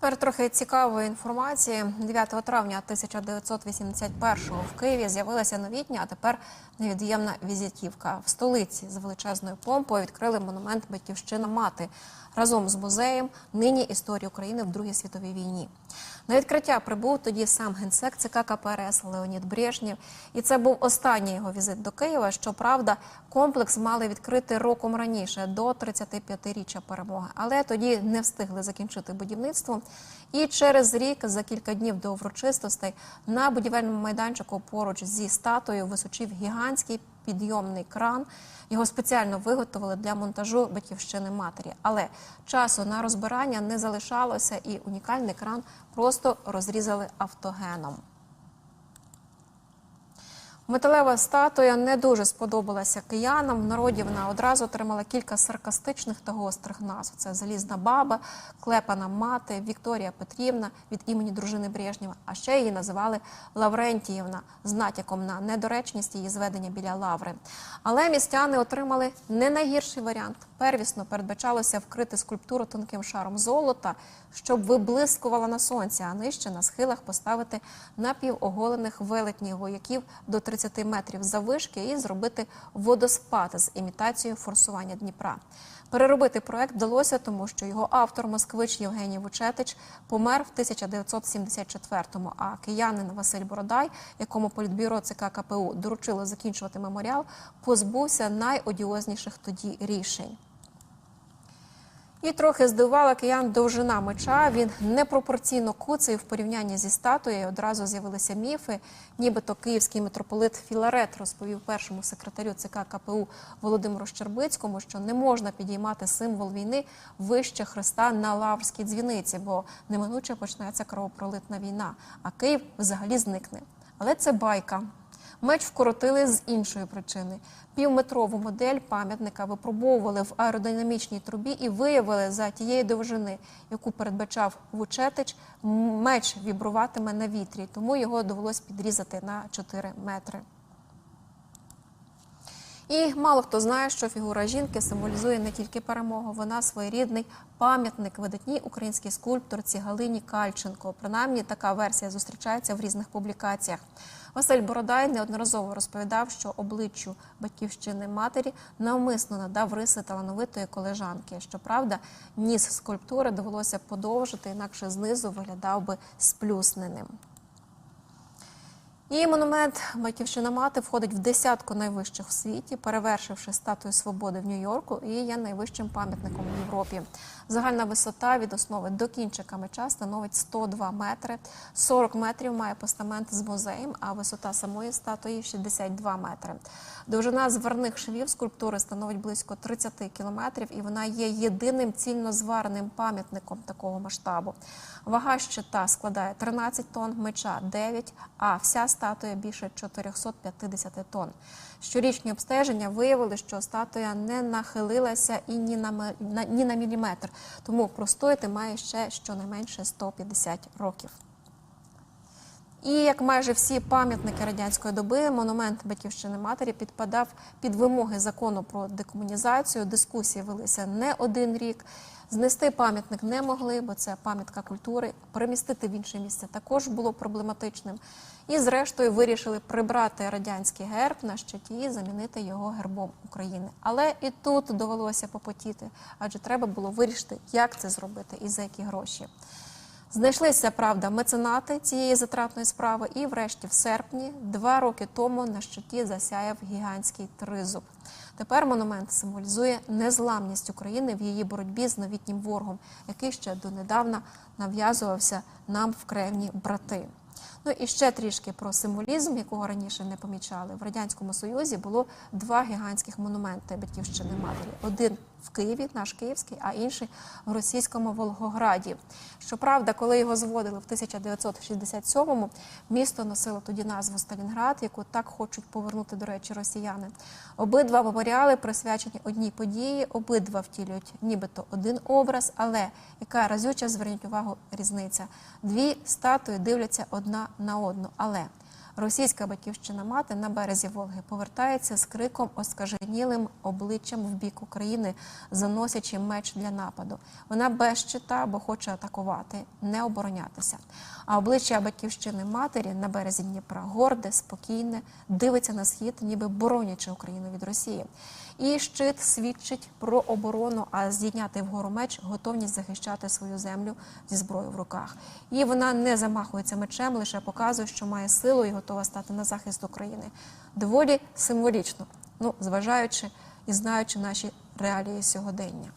Тепер трохи цікавої інформації. 9 травня 1981-го в Києві з'явилася новітня, а тепер невід'ємна візитівка. В столиці з величезною помпою відкрили монумент Батьківщина мати разом з музеєм нині історії України в Другій світовій війні. На відкриття прибув тоді сам генсек ЦК КПРС Леонід Брежнєв. І це був останній його візит до Києва. Щоправда, комплекс мали відкрити роком раніше, до 35-річчя перемоги. Але тоді не встигли закінчити будівництво. І через рік, за кілька днів до урочистостей, на будівельному майданчику поруч зі статою височив гігантський підйомний кран. Його спеціально виготовили для монтажу батьківщини матері. Але часу на розбирання не залишалося, і унікальний кран просто розрізали автогеном. Металева статуя не дуже сподобалася киянам. В народі вона одразу отримала кілька саркастичних та гострих назв. Це залізна баба, клепана мати, Вікторія Петрівна від імені дружини Брежнєва. А ще її називали Лаврентіївна з натяком на недоречність її зведення біля лаври. Але містяни отримали не найгірший варіант. Первісно передбачалося вкрити скульптуру тонким шаром золота, щоб виблискувала на сонці, а нижче на схилах поставити напівоголених велетніх вояків до 30 метрів завишки і зробити водоспад з імітацією форсування Дніпра. Переробити проект вдалося, тому що його автор, москвич Євгеній Вучетич, помер в 1974-му, а киянин Василь Бородай, якому політбюро ЦК КПУ доручило закінчувати меморіал, позбувся найодіозніших тоді рішень. І трохи здивувала киян довжина меча. Він непропорційно куций в порівнянні зі статуєю. Одразу з'явилися міфи. Нібито київський митрополит Філарет розповів першому секретарю ЦК КПУ Володимиру Щербицькому, що не можна підіймати символ війни вище Христа на Лаврській дзвіниці, бо неминуче почнеться кровопролитна війна, а Київ взагалі зникне. Але це байка. Меч вкоротили з іншої причини. Півметрову модель пам'ятника випробовували в аеродинамічній трубі і виявили за тієї довжини, яку передбачав Вучетич, меч вібруватиме на вітрі, тому його довелось підрізати на 4 метри. І мало хто знає, що фігура жінки символізує не тільки перемогу, вона своєрідний пам'ятник видатній українській скульпторці Галині Кальченко. Принаймні, така версія зустрічається в різних публікаціях. Василь Бородай неодноразово розповідав, що обличчю батьківщини матері навмисно надав риси талановитої колежанки. Щоправда, ніс скульптури довелося подовжити, інакше знизу виглядав би сплюсненим. І монумент Батьківщина мати входить в десятку найвищих в світі, перевершивши статую свободи в Нью-Йорку, і є найвищим пам'ятником в Європі. Загальна висота від основи до кінчика меча становить 102 метри. 40 метрів має постамент з музеєм, а висота самої статуї 62 метри. Довжина зверних швів скульптури становить близько 30 кілометрів, і вона є єдиним цільно звареним пам'ятником такого масштабу. Вага щита складає 13 тонн, меча 9, а вся статуя більше 450 тонн. Щорічні обстеження виявили, що статуя не нахилилася і ні на- ні на міліметр, тому простояти має ще щонайменше 150 років. І як майже всі пам'ятники радянської доби, монумент батьківщини матері підпадав під вимоги закону про декомунізацію. Дискусії велися не один рік. Знести пам'ятник не могли, бо це пам'ятка культури. Перемістити в інше місце також було проблематичним. І, зрештою, вирішили прибрати радянський герб на щиті і замінити його гербом України. Але і тут довелося попотіти, адже треба було вирішити, як це зробити і за які гроші. Знайшлися правда меценати цієї затратної справи, і, врешті, в серпні, два роки тому на щиті засяяв гігантський тризуб. Тепер монумент символізує незламність України в її боротьбі з новітнім ворогом, який ще донедавна нав'язувався нам в кревні брати. Ну і ще трішки про символізм, якого раніше не помічали. В радянському союзі було два гігантських монументи батьківщини матері: один в Києві, наш київський, а інший в російському Волгограді. Щоправда, коли його зводили в 1967-му, місто носило тоді назву Сталінград, яку так хочуть повернути, до речі, росіяни. Обидва меморіали присвячені одній події, обидва втілюють нібито один образ, але яка разюча, зверніть увагу, різниця. Дві статуї дивляться одна на одну, але Російська батьківщина мати на березі Волги повертається з криком оскаженілим обличчям в бік України, заносячи меч для нападу. Вона без щита, бо хоче атакувати, не оборонятися. А обличчя батьківщини матері на березі Дніпра горде, спокійне, дивиться на схід, ніби боронячи Україну від Росії. І щит свідчить про оборону, а здійняти вгору меч готовність захищати свою землю зі зброєю в руках. І вона не замахується мечем, лише показує, що має силу і готова стати на захист України. Доволі символічно, ну зважаючи і знаючи наші реалії сьогодення.